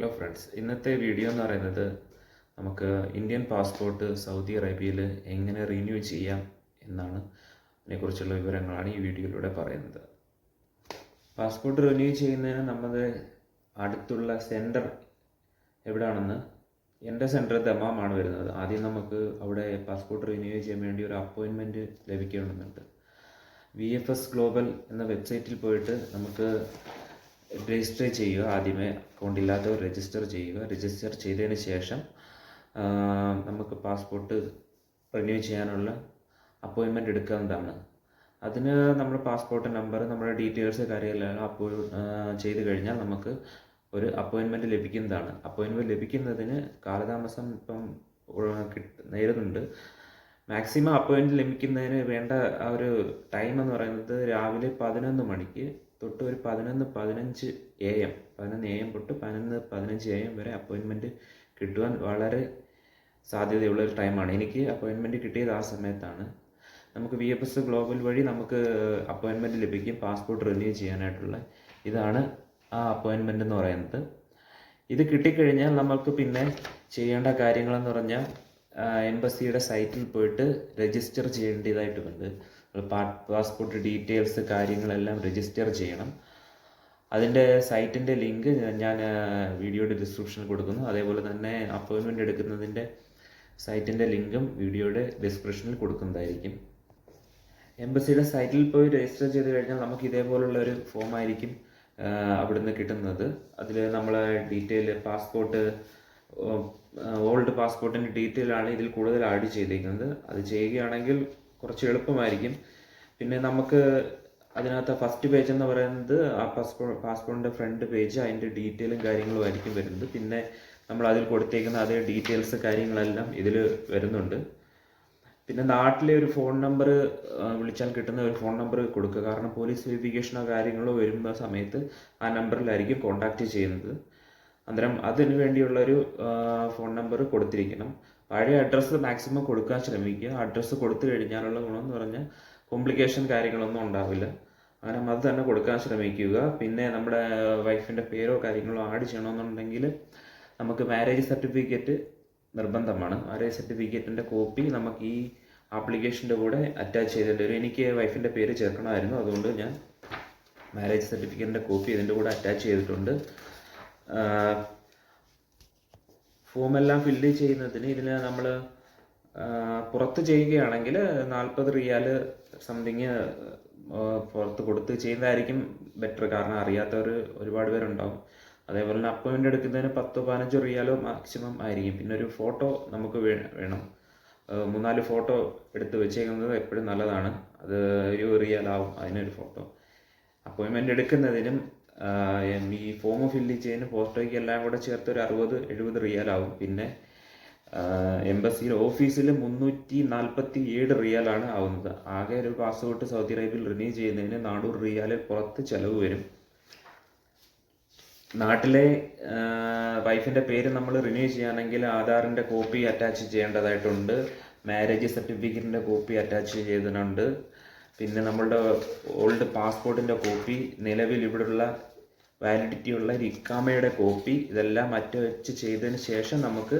Hello friends ഇന്നത്തെ video എന്ന് പറയുന്നത് നമുക്ക് ഇന്ത്യൻ പാസ്പോർട്ട് സൗദി അറേബ്യയിൽ എങ്ങനെ റിന്യൂ ചെയ്യാം എന്നാണ് അതിനെക്കുറിച്ചുള്ള വിവരങ്ങളാണ് ഈ വീഡിയോയിലൂടെ പറയുന്നത്. പാസ്പോർട്ട് റിന്യൂ ചെയ്യുന്നതിന് നമ്മൾ അടുത്തുള്ള സെന്റർ എവിടെയാണെന്ന് എന്റെ സെന്റർ ദമാമാണ് വരുന്നത്. ആദ്യം നമുക്ക് അവിടെ പാസ്പോർട്ട് റിന്യൂ ചെയ്യാൻ വേണ്ടി ഒരു അപ്പോയിൻമെന്റ് ലഭിക്കണമെന്നുണ്ട് വി എഫ് എസ് ഗ്ലോബൽ എന്ന വെബ്സൈറ്റിൽ പോയിട്ട് നമുക്ക് രജിസ്റ്റർ ചെയ്യുക. ആദ്യമേ അക്കൗണ്ട് ഇല്ലാത്തവർ രജിസ്റ്റർ ചെയ്യുക. രജിസ്റ്റർ ചെയ്തതിന് ശേഷം നമുക്ക് പാസ്പോർട്ട് റിന്യൂ ചെയ്യാനുള്ള അപ്പോയിൻമെന്റ് എടുക്കാവുന്നതാണ്. അതിന് നമ്മുടെ പാസ്പോർട്ട് നമ്പർ നമ്മുടെ ഡീറ്റെയിൽസ് കാര്യങ്ങളെല്ലാം അപ്പോൾ ചെയ്ത് കഴിഞ്ഞാൽ നമുക്ക് ഒരു അപ്പോയിൻമെന്റ് ലഭിക്കുന്നതാണ്. അപ്പോയിൻമെന്റ് ലഭിക്കുന്നതിന് കാലതാമസം ഇപ്പം നേരുന്നുണ്ട്. മാക്സിമം അപ്പോയിന്റ് ലഭിക്കുന്നതിന് വേണ്ട ആ ഒരു ടൈം എന്ന് പറയുന്നത് രാവിലെ പതിനൊന്ന് മണിക്ക് തൊട്ട് ഒരു പതിനൊന്ന് പതിനഞ്ച് എ എം പതിനൊന്ന് എ എം തൊട്ട് പതിനൊന്ന് പതിനഞ്ച് എ എം വരെ അപ്പോയിൻമെന്റ് കിട്ടുവാൻ വളരെ സാധ്യതയുള്ള ഒരു ടൈമാണ്. എനിക്ക് അപ്പോയിൻമെന്റ് കിട്ടിയത് ആ സമയത്താണ്. നമുക്ക് വി എഫ് എസ് ഗ്ലോബൽ വഴി നമുക്ക് അപ്പോയിൻമെന്റ് ലഭിക്കും. പാസ്പോർട്ട് റിന്യൂ ചെയ്യാനായിട്ടുള്ള. ഇതാണ് ആ അപ്പോയിൻമെന്റ് എന്ന് പറയുന്നത്. ഇത് കിട്ടിക്കഴിഞ്ഞാൽ നമുക്ക് പിന്നെ ചെയ്യേണ്ട കാര്യങ്ങളെന്ന് പറഞ്ഞാൽ എംബസിയുടെ സൈറ്റിൽ പോയിട്ട് രജിസ്റ്റർ ചെയ്യേണ്ടതായിട്ടുമുണ്ട് പാസ്പോർട്ട് ഡീറ്റെയിൽസ് കാര്യങ്ങളെല്ലാം രജിസ്റ്റർ ചെയ്യണം. അതിന്റെ സൈറ്റിന്റെ ലിങ്ക് ഞാൻ വീഡിയോയുടെ ഡിസ്ക്രിപ്ഷനിൽ കൊടുക്കുന്നു. അതേപോലെ തന്നെ അപ്പോയിൻമെന്റ് എടുക്കുന്നതിന്റെ സൈറ്റിന്റെ ലിങ്കും വീഡിയോയുടെ ഡിസ്ക്രിപ്ഷനിൽ കൊടുക്കുന്നതായിരിക്കും. എംബസിയുടെ സൈറ്റിൽ പോയി രജിസ്റ്റർ ചെയ്ത് കഴിഞ്ഞാൽ നമുക്ക് ഇതേപോലുള്ള ഒരു ഫോം ആയിരിക്കും അവിടുന്ന് കിട്ടുന്നത്. അതിൽ നമ്മൾ ഡീറ്റെയിൽ പാസ്പോർട്ട് ഓൾഡ് പാസ്പോർട്ടിന്റെ ഡീറ്റെയിൽ ആണ് ഇതിൽ കൂടുതൽ ആഡ് ചെയ്തിരിക്കുന്നത് അത് ചെയ്യുകയാണെങ്കിൽ കുറച്ച് എളുപ്പമായിരിക്കും. പിന്നെ നമുക്ക് അതിനകത്ത് ഫസ്റ്റ് പേജ് എന്ന് പറയുന്നത് ആ പാസ്പോർട്ട് പാസ്പോർട്ടിന്റെ ഫ്രണ്ട് പേജ് അതിന്റെ ഡീറ്റെയിലും കാര്യങ്ങളും ആയിരിക്കും വരുന്നത്. പിന്നെ നമ്മൾ അതിൽ കൊടുത്തേക്കുന്ന അതേ ഡീറ്റെയിൽസ് കാര്യങ്ങളെല്ലാം ഇതിൽ വരുന്നുണ്ട്. പിന്നെ നാട്ടിലെ ഒരു ഫോൺ നമ്പർ വിളിച്ചാൽ കിട്ടുന്ന ഒരു ഫോൺ നമ്പർ കൊടുക്കുക. കാരണം പോലീസ് വെരിഫിക്കേഷനോ കാര്യങ്ങളോ വരുന്ന സമയത്ത് ആ നമ്പറിലായിരിക്കും കോൺടാക്റ്റ് ചെയ്യുന്നത്. അന്നേരം അതിന് വേണ്ടിയുള്ള ഒരു ഫോൺ നമ്പർ കൊടുത്തിരിക്കണം. പഴയ അഡ്രസ്സ് മാക്സിമം കൊടുക്കാൻ ശ്രമിക്കുക. അഡ്രസ്സ് കൊടുത്തു കഴിഞ്ഞാലുള്ള എന്ന് പറഞ്ഞാൽ കോംപ്ലിക്കേഷൻ കാര്യങ്ങളൊന്നും ഉണ്ടാവില്ല. അങ്ങനെ അത് തന്നെ കൊടുക്കാൻ ശ്രമിക്കുക. പിന്നെ നമ്മുടെ വൈഫിന്റെ പേരോ കാര്യങ്ങളോ ആഡ് ചെയ്യണമെന്നുണ്ടെങ്കിൽ നമുക്ക് മാരേജ് സർട്ടിഫിക്കറ്റ് നിർബന്ധമാണ്. മാരേജ് സർട്ടിഫിക്കറ്റിന്റെ കോപ്പി നമുക്ക് ഈ ആപ്ലിക്കേഷന്റെ കൂടെ അറ്റാച്ച് ചെയ്തിട്ട് വരും. എനിക്ക് വൈഫിന്റെ പേര് ചേർക്കണമായിരുന്നു. അതുകൊണ്ട് ഞാൻ മാരേജ് സർട്ടിഫിക്കറ്റിന്റെ കോപ്പി ഇതിന്റെ കൂടെ അറ്റാച്ച് ചെയ്തിട്ടുണ്ട്. ഫോമെല്ലാം ഫില്ല് ചെയ്യുന്നതിന് ഇതിന് നമ്മൾ പുറത്ത് ചെയ്യുകയാണെങ്കിൽ നാൽപ്പത് റിയാൽ സംതിങ് പുറത്ത് കൊടുത്ത് ചെയ്യുന്നതായിരിക്കും ബെറ്റർ കാരണം അറിയാത്തവർ ഒരുപാട് പേരുണ്ടാവും. അതേപോലെ തന്നെ അപ്പോയിന്റ് എടുക്കുന്നതിന് പത്തോ പതിനഞ്ചോ റിയാലോ മാക്സിമം ആയിരിക്കും. പിന്നെ ഒരു ഫോട്ടോ നമുക്ക് വേണം. മൂന്നാൽ ഫോട്ടോ എടുത്ത് വെച്ചേക്കുന്നത് എപ്പോഴും നല്ലതാണ്. അത് ഒരു റിയാലാവും അതിനൊരു ഫോട്ടോ അപ്പോയിൻമെന്റ് എടുക്കുന്നതിനും ഈ ഫോം ഫില്ല് ചെയ്യുന്ന ഫോട്ടോയ്ക്ക് എല്ലാം കൂടെ ചേർത്ത് ഒരു അറുപത് എഴുപത് റിയാലാവും പിന്നെ എംബസിയിൽ ഓഫീസിൽ മുന്നൂറ്റി നാൽപ്പത്തി ഏഴ് റിയാലാണ് ആവുന്നത്. ആകെ ഒരു പാസ്പോർട്ട് സൗദി അറേബ്യയിൽ റിന്യൂ ചെയ്യുന്നതിന് നാനൂറ് റിയാൽ പുറത്ത് ചിലവ് വരും. നാട്ടിലെ വൈഫിന്റെ പേര് നമ്മൾ റിന്യൂ ചെയ്യുകയാണെങ്കിൽ ആധാറിന്റെ കോപ്പി അറ്റാച്ച് ചെയ്യേണ്ടതായിട്ടുണ്ട്. മാരേജ് സർട്ടിഫിക്കറ്റിന്റെ കോപ്പി അറ്റാച്ച് ചെയ്തിട്ടുണ്ട്. പിന്നെ നമ്മളുടെ ഓൾഡ് പാസ്പോർട്ടിന്റെ കോപ്പി നിലവിൽ ഇവിടെയുള്ള വാലിഡിറ്റി ഉള്ള റിക്കാമയുടെ കോപ്പി ഇതെല്ലാം അറ്റാച്ച് ചെയ്തതിന് ശേഷം നമുക്ക്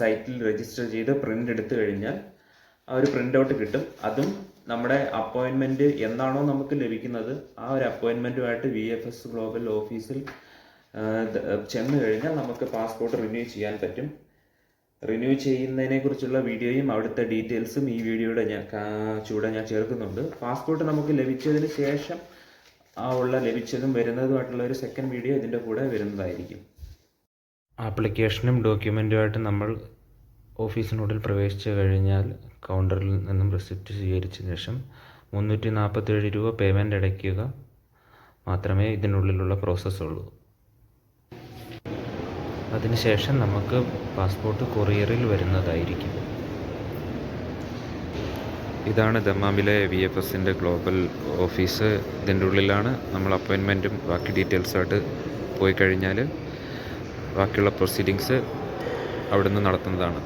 സൈറ്റിൽ രജിസ്റ്റർ ചെയ്ത് പ്രിന്റ് എടുത്തു കഴിഞ്ഞാൽ ആ ഒരു പ്രിന്റ് ഔട്ട് കിട്ടും. അതും നമ്മുടെ അപ്പോയിൻമെന്റ് എന്നാണോ നമുക്ക് ലഭിക്കുന്നത്. ആ ഒരു അപ്പോയിൻമെന്റുമായിട്ട് വി എഫ് എസ് ഗ്ലോബൽ ഓഫീസിൽ ചെന്ന് കഴിഞ്ഞാൽ നമുക്ക് പാസ്പോർട്ട് റിന്യൂ ചെയ്യാൻ പറ്റും. റിന്യൂ ചെയ്യുന്നതിനെക്കുറിച്ചുള്ള വീഡിയോയും അവിടുത്തെ ഡീറ്റെയിൽസും ഈ വീഡിയോയുടെ ഞാൻ ചൂടെ ഞാൻ ചേർക്കുന്നുണ്ട്. പാസ്പോർട്ട് നമുക്ക് ലഭിച്ചതിന് ശേഷം ആ ഉള്ള ലഭിച്ചതും വരുന്നതുമായിട്ടുള്ള ഒരു സെക്കൻഡ് വീഡിയോ ഇതിന്റെ കൂടെ വരുന്നതായിരിക്കും. ആപ്ലിക്കേഷനും ഡോക്യുമെന്റുമായിട്ട് നമ്മൾ ഓഫീസിനുള്ളിൽ പ്രവേശിച്ചു കഴിഞ്ഞാൽ കൗണ്ടറിൽ നിന്നും റെസിപ്റ്റ് സ്വീകരിച്ച ശേഷം മുന്നൂറ്റി നാൽപ്പത്തേഴ് രൂപ പേയ്മെന്റ് അടയ്ക്കുക മാത്രമേ ഇതിനുള്ളിലുള്ള പ്രോസസ്സുള്ളൂ അതിനുശേഷം നമുക്ക് പാസ്പോർട്ട് കൊറിയറിൽ വരുന്നതായിരിക്കും. ഇതാണ് ദമ്മാമിലെ വി എഫ് എസിന്റെ ഗ്ലോബൽ ഓഫീസ് ഇതിന്റെ ഉള്ളിലാണ് നമ്മൾ അപ്പോയിൻമെന്റും ബാക്കി ഡീറ്റെയിൽസായിട്ട് പോയി കഴിഞ്ഞാൽ ബാക്കിയുള്ള പ്രൊസീഡിങ്സ് അവിടുന്ന് നടത്തുന്നതാണ്.